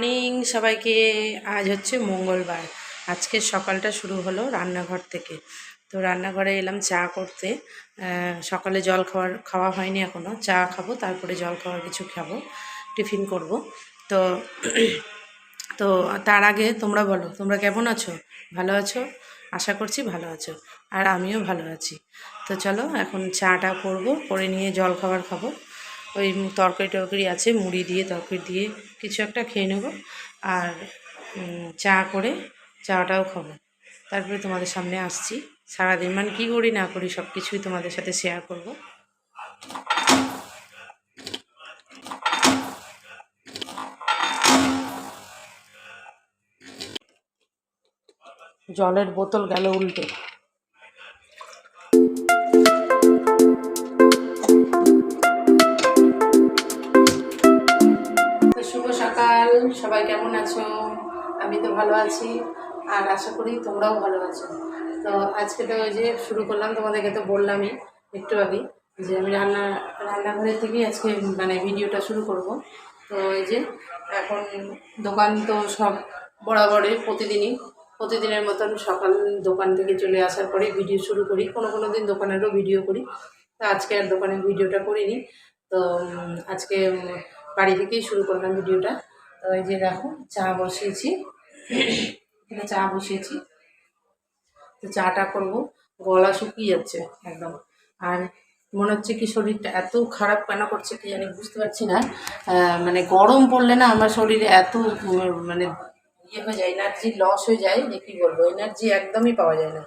Morning সবাইকে আজ হচ্ছে মঙ্গলবার। আজকে সকালটা শুরু হলো রান্নাঘর থেকে। তো রান্নাঘরে এলাম চা করতে। সকালে জল খাওয়ার, খাওয়া হয়নি এখনও চা খাব, তারপরে জল খাওয়ার কিছু খাব, টিফিন করব। তো তো তার আগে তোমরা বলো, তোমরা কেমন আছো? ভালো আছো? আশা করছি ভালো আছো। আর আমিও ভালো আছি। তো চলো এখন চাটা করব, করে নিয়ে জল খাবার খাব। ওই তরকারি টরকারি আছে, মুড়ি দিয়ে, তরকারি দিয়ে কিছু একটা খেয়ে নেব আর চা করে চাটাও খাব। তারপরে তোমাদের সামনে আসছি। সারাদিন মানে কী করি না করি সব কিছুই তোমাদের সাথে শেয়ার করব। জলের বোতল গেল উল্টে। সবাই কেমন আছো? আমি তো ভালো আছি, আর আশা করি তোমরাও ভালো আছো। তো আজকে তো ওই যে শুরু করলাম, তোমাদেরকে তো বললামই একটু আগে যে আমি রান্না, রান্নাঘরের থেকেই আজকে মানে ভিডিওটা শুরু করব। তো এই যে এখন দোকান তো সব বরাবরই প্রতিদিনই, প্রতিদিনের মতন সকাল দোকান থেকে চলে আসার পরে ভিডিও শুরু করি, কোনো কোনো দিন দোকানেরও ভিডিও করি। তো আজকে আর দোকানের ভিডিওটা করিনি। তো আজকে বাড়ি থেকেই শুরু করলাম ভিডিওটা। তো এই যে দেখো, চা বসিয়েছি। এখানে চা বসিয়েছি। তো চাটা করব। গলা শুকিয়ে যাচ্ছে একদম। আর মনে হচ্ছে কি শরীরটা এত খারাপ কেন করছে কি জানি বুঝতে পারছি না। মানে গরম পড়লে না আমার শরীরে এত মানে ইয়ে হয়ে যায় এনার্জি লস হয়ে যায়। যে কী বলব এনার্জি একদমই পাওয়া যায় না।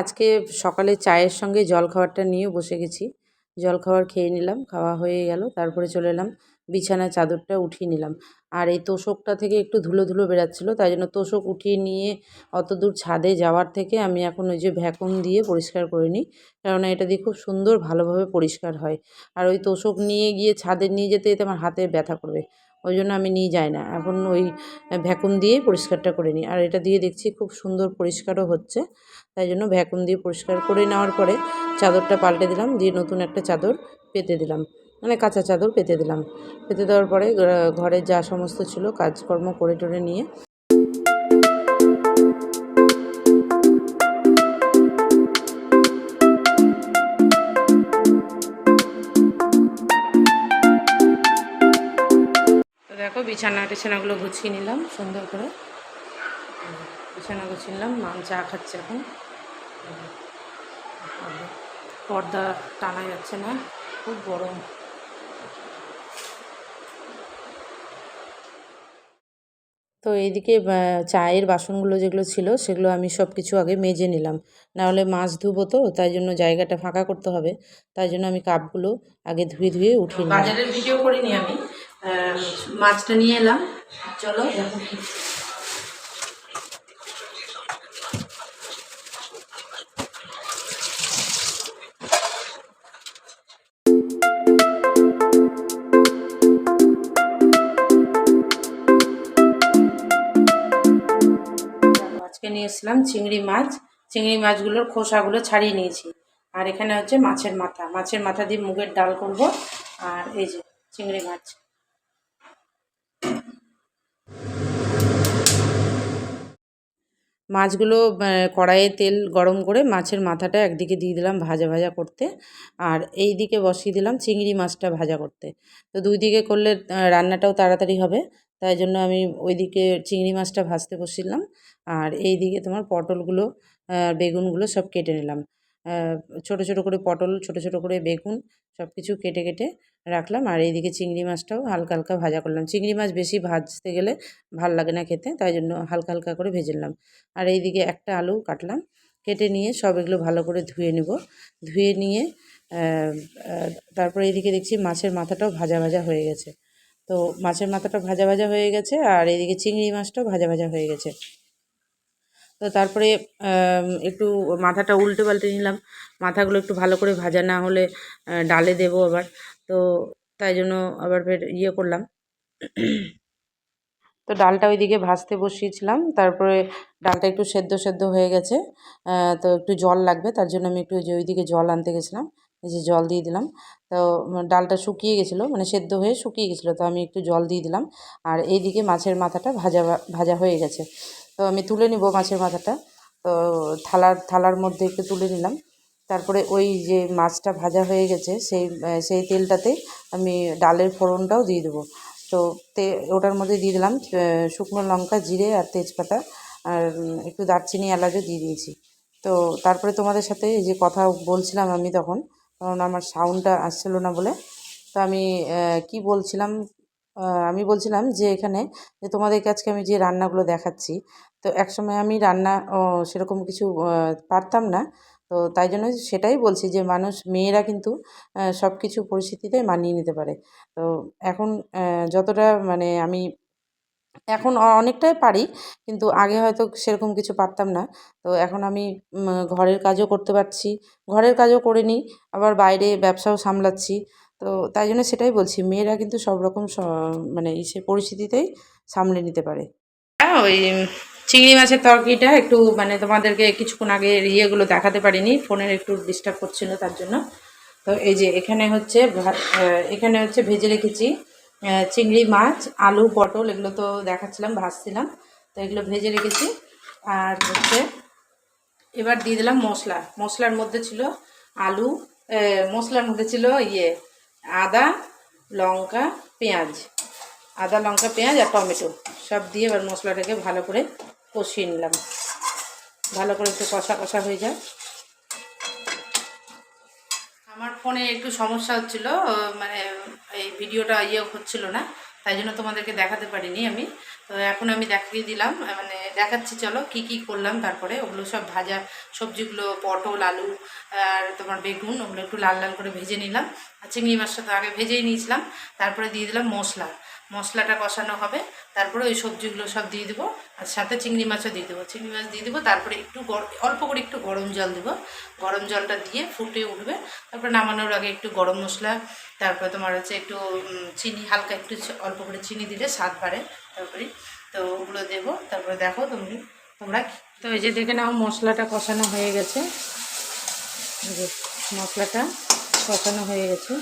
আজকে সকালে চায়ের সঙ্গে জল খাবারটা নিয়ে বসে গেছি। জল খাবার খেয়ে নিলাম, খাওয়া হয়ে গেল। তারপরে চলে এলাম বিছানার চাদরটা উঠিয়ে নিলাম। আর এই তোষকটা থেকে একটু ধুলো ধুলো বেরাচ্ছিলো, তাই জন্য তোষক উঠিয়ে নিয়ে অত দূর ছাদে যাওয়ার থেকে আমি এখন ওই যে ভ্যাকুম দিয়ে পরিষ্কার করে নিই। কেননা এটা দিয়ে খুব সুন্দর ভালোভাবে পরিষ্কার হয়। আর ওই তোষক নিয়ে গিয়ে ছাদে নিয়ে যেতে যেতে আমার হাতে ব্যথা করবে। ওই জন্য আমি নিয়ে যাই না। এখন ওই ভ্যাকুম দিয়েই পরিষ্কারটা করে নিই। আর এটা দিয়ে দেখছি খুব সুন্দর পরিষ্কারও হচ্ছে। তাই জন্য ভ্যাকুম দিয়ে পরিষ্কার করে নেওয়ার পরে চাদরটা পাল্টে দিলাম, দিয়ে নতুন একটা চাদর পেতে দিলাম। মানে কাঁচা চাদর পেতে দিলাম। পেতে দেওয়ার পরে ঘরের যা সমস্ত ছিল কাজকর্ম করে টরে নিয়ে দেখো বিছানা টিছানাগুলো গুছিয়ে নিলাম, সুন্দর করে। বিছানা গুছিয়ে নিলাম মাম চা খাচ্ছে এখন। পর্দা টানা যাচ্ছে না, খুব গরম। তো এইদিকে চায়ের বাসনগুলো যেগুলো ছিল, সেগুলো আমি সব কিছু আগে মেজে নিলাম। নাহলে মাছ ধুবো তো, তাই জন্য জায়গাটা ফাঁকা করতে হবে। তাই জন্য আমি কাপগুলো আগে ধুয়ে ধুয়ে নিলাম। বাজারের ভিডিও করিনি আমি। মাছটা নিয়ে এলাম। চলো নিয়ে এসলাম চিংড়ি মাছ। চিংড়ি মাছগুলোর খোসাগুলো ছাড়িয়ে নিয়েছি। আর এখানে হচ্ছে মাছের মাথা। মাছের মাথা দিয়ে মুগের ডাল করব। আর এই যে চিংড়ি মাছ। মাছগুলো কড়াইয়ে তেল গরম করে মাছের মাথাটা একদিকে দিয়ে দিলাম ভাজা ভাজা করতে আর এই দিকে বসিয়ে দিলাম চিংড়ি মাছটা ভাজা করতে। তো দুই দিকে করলে রান্নাটাও তাড়াতাড়ি হবে, তাই জন্য আমি ওইদিকে চিংড়ি মাছটা ভাজতে বসিলাম আর এই দিকে তোমার পটলগুলো বেগুনগুলো সব কেটে নিলাম। ছোট ছোট করে পটল, ছোট ছোট করে বেগুন সব কিছু কেটে কেটে রাখলাম। আর এইদিকে চিংড়ি মাছটাও হালকা হালকা ভাজা করলাম। চিংড়ি মাছ বেশি ভাজতে গেলে ভালো লাগে না খেতে, তাই জন্য হালকা হালকা করে ভেজে নিলাম। আর এইদিকে একটা আলু কাটলাম, কেটে নিয়ে সব এগুলো ভালো করে ধুয়ে নেব। ধুয়ে নিয়ে তারপরে এইদিকে দেখছি মাছের মাথাটাও ভাজা ভাজা হয়ে গেছে। তো মাছের মাথাটা ভাজা ভাজা হয়ে গেছে, আর এইদিকে চিংড়ি মাছটাও ভাজা ভাজা হয়ে গেছে। তো তারপরে একটু মাথাটা উল্টে পাল্টে নিলাম। মাথাগুলো একটু ভালো করে ভাজা না হলে ডালে দেবো আবার। তো তাই জন্য আবার ফের ইয়ে করলাম। তো ডালটা ওইদিকে ভাজতে বসিয়েছিলাম। তারপরে ডালটা একটু সেদ্ধ সেদ্ধ হয়ে গেছে। তো একটু জল লাগবে, তার জন্য আমি একটু যে ওইদিকে জল আনতে গেছিলাম। এই যে জল দিয়ে দিলাম। তো ডালটা শুকিয়ে গেছিল মানে সেদ্ধ হয়ে শুকিয়ে গেছিল, তো আমি একটু জল দিয়ে দিলাম। আর এইদিকে মাছের মাথাটা ভাজা ভাজা হয়ে গেছে। তো আমি তুলে নিব মাছের মাথাটা তো থালার থালার মধ্যে একটু তুলে নিলাম। তারপরে ওই যে মাছটা ভাজা হয়ে গেছে, সেই সেই তেলটাতে আমি ডালের ফোড়নটাও দিয়ে দেবো। তো তে, ওটার মধ্যে দিয়ে দিলাম শুকনো লঙ্কা, জিরে আর তেজপাতা আর একটু দারচিনি এলাচও দিয়ে দিয়েছি। তো তারপরে তোমাদের সাথে এই যে কথা বলছিলাম আমি তখন, কারণ আমার সাউন্ডটা আসছিল না বলে। তো আমি কি বলছিলাম আমি বলছিলাম যে এখানে যে তোমাদেরকে আজকে আমি যে রান্নাগুলো দেখাচ্ছি, তো একসময় আমি রান্না সেরকম কিছু পারতাম না। তো তাই জন্য সেটাই বলছি যে মানুষ, মেয়েরা কিন্তু সব কিছু পরিস্থিতিতে মানিয়ে নিতে পারে। তো এখন যতটা মানে আমি এখন অনেকটাই পারি, কিন্তু আগে হয়তো সেরকম কিছু পারতাম না। তো এখন আমি ঘরের কাজও করতে পারছি, ঘরের কাজও করে নিই, আবার বাইরে ব্যবসাও সামলাচ্ছি। তো তাই জন্য সেটাই বলছি, মেয়েরা কিন্তু সব রকম স- মানে ইসে পরিস্থিতিতেই সামলে নিতে পারে। হ্যাঁ ওই চিংড়ি মাছের তরকারিটা একটু মানে তোমাদেরকে কিছুক্ষণ আগে ইয়েগুলো দেখাতে পারিনি, ফোনের একটু ডিস্টার্ব করছিল তার জন্য। তো এই যে এখানে হচ্ছে এখানে হচ্ছে ভেজে রেখেছি চিংড়ি মাছ, আলু, পটল এগুলো তো দেখাচ্ছিলাম, ভাজছিলাম। তো এগুলো ভেজে রেখেছি আর হচ্ছে এবার দিয়ে দিলাম মশলা। মশলার মধ্যে ছিল আলু মশলার মধ্যে ছিল ইয়ে আদা, লঙ্কা, পেঁয়াজ। আদা, লঙ্কা, পেঁয়াজ আর টমেটো সব দিয়ে এবার মশলাটাকে ভালো করে কষিয়ে নিলাম। ভালো করে একটু কষা কষা হয়ে যায় আমার ফোনে একটু সমস্যা হচ্ছিল মানে এই ভিডিওটা ইয়ে হচ্ছিল না, তাই জন্য তোমাদেরকে দেখাতে পারিনি আমি। তো এখন আমি দেখিয়ে দিলাম মানে দেখাচ্ছি, চলো কি কি করলাম তারপরে। ওগুলো সব ভাজা সবজিগুলো, পটল, আলু আর তোমার বেগুন, ওগুলো একটু লাল লাল করে ভেজে নিলাম। আর চিংড়ি মাছটা তো আগে ভেজেই নিয়েছিলাম। তারপরে দিয়ে দিলাম মশলা। মশলাটা কষানো হবে। তারপরে ওই সবজিগুলো সব দিয়ে দেবো। আর সাথে চিংড়ি মাছও দিয়ে দেবো। চিংড়ি মাছ দিয়ে দেবো। তারপরে একটু অল্প করে একটু গরম জল দেবো। গরম জলটা দিয়ে ফুটে উঠবে। তারপরে নামানোর আগে একটু গরম মশলা, তারপরে তোমার হচ্ছে একটু চিনি, হালকা একটু অল্প করে চিনি দিলে স্বাদ বাড়ে। তারপরে তো ওগুলো দেবো, তারপরে দেখো তুমি, তোমরা তো এই যে দেখে নাও, মশলাটা কষানো হয়ে গেছে। মশলাটা কষানো হয়ে গেছে।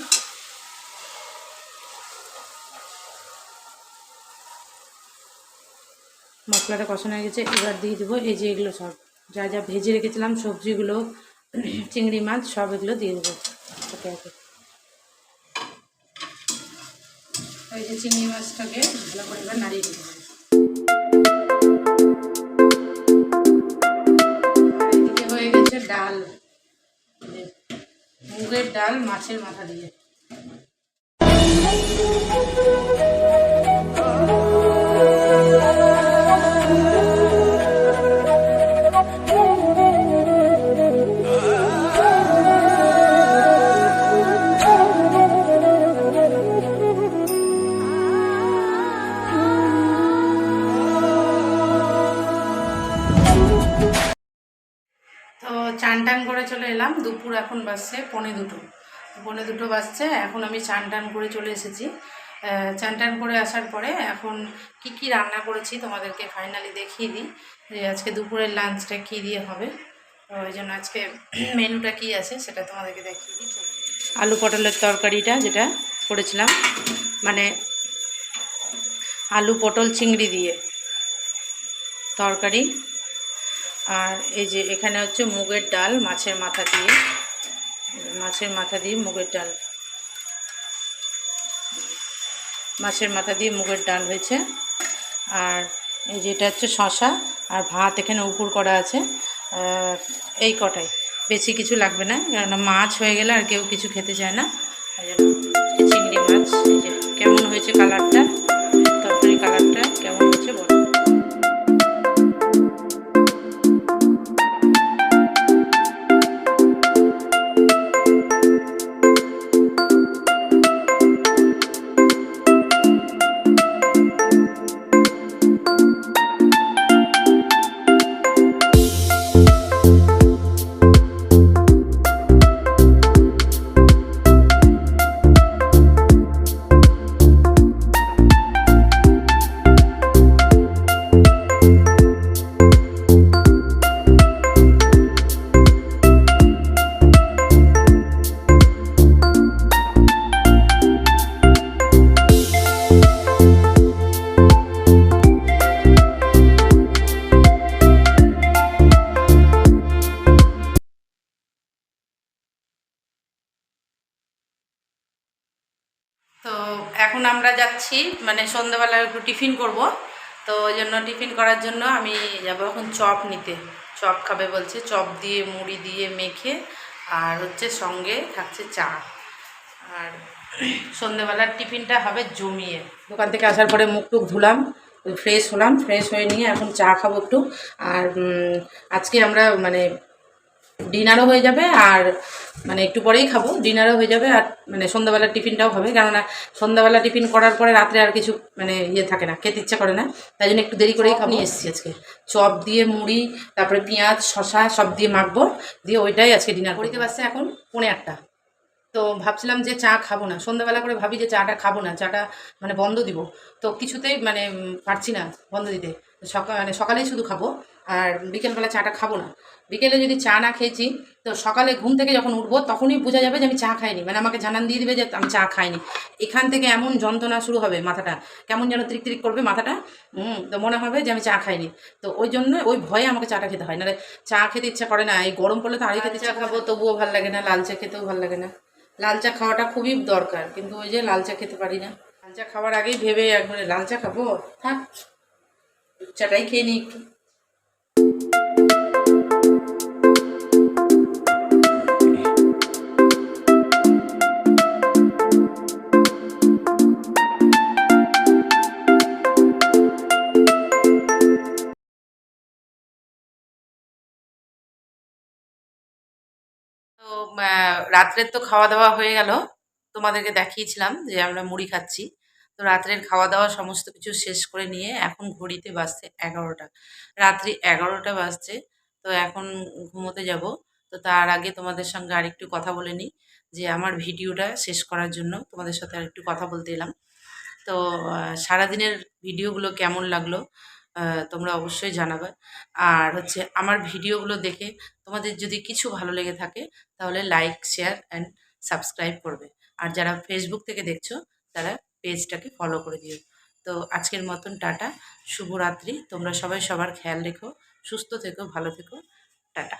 মশলাটা কষানো হয়ে গেছে, এবার দিয়ে দেবো এই যে এগুলো সব। যা যা ভেজে রেখেছিলাম, সবজিগুলো, চিংড়ি মাছ, সব এগুলো দিয়ে দেবো। ওকে ওকে। এই যে চিংড়ি মাছটাকে ভালো করে এবার নাড়িয়ে দিতে মুগের ডাল মাছের মাথা দিয়ে। তো চান টান করে চলে এলাম। দুপুর এখন বাজছে পনে দুটো। পনে দুটো বাজছে, এখন আমি চান টান করে চলে এসেছি। চান টান করে আসার পরে এখন কি কি রান্না করেছি তোমাদেরকে ফাইনালি দেখিয়ে দিই। যে আজকে দুপুরের লাঞ্চটা কী দিয়ে হবে। ওই জন্য আজকে মেনুটা কী আছে সেটা তোমাদেরকে দেখিয়ে দিই। আলু পটলের তরকারিটা যেটা করেছিলাম। মানে আলু পটল চিংড়ি দিয়ে তরকারি। আর এই যে এখানে হচ্ছে মুগের ডাল, মাছের মাথা দিয়ে। মাছের মাথা দিয়ে মুগের ডাল। মাছের মাথা দিয়ে মুগের ডাল হয়েছে। আর এই যেটা হচ্ছে শশা আর ভাত এখানে উপর করা আছে। এই কটাই। বেশি কিছু লাগবে না, কেননা মাছ হয়ে গেলে আর কেউ কিছু খেতে চায় না। আমরা যাচ্ছি মানে সন্ধ্যাবেলা একটু টিফিন করব। তো ওই জন্য টিফিন করার জন্য আমি যাব এখন চপ নিতে। চপ খাবে বলছে, চপ দিয়ে মুড়ি দিয়ে মেখে আর হচ্ছে সঙ্গে থাকছে চা। আর সন্ধ্যেবেলার টিফিনটা হবে জমিয়ে। দোকান থেকে আসার পরে মুখ টুক ধুলাম, ফ্রেশ হলাম, ফ্রেশ হয়ে নিয়ে এখন চা খাব একটু। আর আজকে আমরা মানে ডিনারও হয়ে যাবে আর মানে একটু পরেই খাব। ডিনারও হয়ে যাবে আর মানে সন্ধ্যাবেলার টিফিনটাও হবে। কেননা সন্ধ্যাবেলা টিফিন করার পরে রাত্রে আর কিছু মানে ইয়ে থাকে না খেতে ইচ্ছা করে না। তাই জন্য একটু দেরি করেই খাব। এসেছি আজকে। চপ দিয়ে মুড়ি তারপরে পেঁয়াজ শশা সব দিয়ে মাখবো। দিয়ে ওইটাই আজকে ডিনার করিতে পারছে এখন পৌনে আটটা। তো ভাবছিলাম যে চা খাব না। সন্ধ্যাবেলা করে ভাবি যে চাটা খাব না। চাটা মানে বন্ধ দিব। তো কিছুতেই মানে পারছি না বন্ধ দিতে। সকাল মানে সকালেই শুধু খাব আর বিকেলবেলা চাটা খাব না। বিকেলে যদি চা না খেয়েছি তো সকালে ঘুম থেকে যখন উঠবো তখনই বোঝা যাবে যে আমি চা খাইনি। মানে আমাকে জানান দিয়ে দিবে যে আমি চা খাইনি। এখান থেকে এমন যন্ত্রণা শুরু হবে মাথাটা। কেমন যেন তৃক তৃক করবে মাথাটা। হুম তো মনে হবে যে আমি চা খাইনি। তো ওই জন্য ওই ভয়ে আমাকে চাটা খেতে হয়। নাহলে চা খেতে ইচ্ছা করে না। এই গরম পড়লে তো আরই খেতে চা খাব তবুও ভালো লাগে না। লাল চা খেতেও ভালো লাগে না। লাল চা খাওয়াটা খুবই দরকার। কিন্তু ওই যে লাল চা খেতে পারি না। লাল চা খাওয়ার আগেই ভেবে একবারে লাল চা খাব? থাক। চাটাই খেয়ে নিই একটু। রাত্রের তো খাওয়া দাওয়া হয়ে গেল। তোমাদেরকে দেখিয়েছিলাম যে আমরা মুড়ি খাচ্ছি। তো রাত্রের খাওয়া দাওয়া সমস্ত কিছু শেষ করে নিয়ে এখন ঘড়িতে বাজছে এগারোটা। রাত্রি এগারোটা বাজছে, তো এখন ঘুমোতে যাব। তো তার আগে তোমাদের সঙ্গে আরেকটু কথা বলে নিই, যে আমার ভিডিওটা শেষ করার জন্য তোমাদের সাথে আরেকটু কথা বলতে এলাম। তো সারাদিনের ভিডিওগুলো কেমন লাগল তোমরা অবশ্যই জানাবে। আর হচ্ছে আমার ভিডিওগুলো দেখে তোমাদের যদি কিছু ভালো লেগে থাকে, তাহলে লাইক, শেয়ার, অ্যান্ড সাবস্ক্রাইব করবে। আর যারা ফেসবুক থেকে দেখছ, তারা পেজটাকে ফলো করে দিও। তো আজকের মতন টাটা, শুভরাত্রি। তোমরা সবাই সবার খেয়াল রেখো, সুস্থ থেকো, ভালো থেকো। টাটা।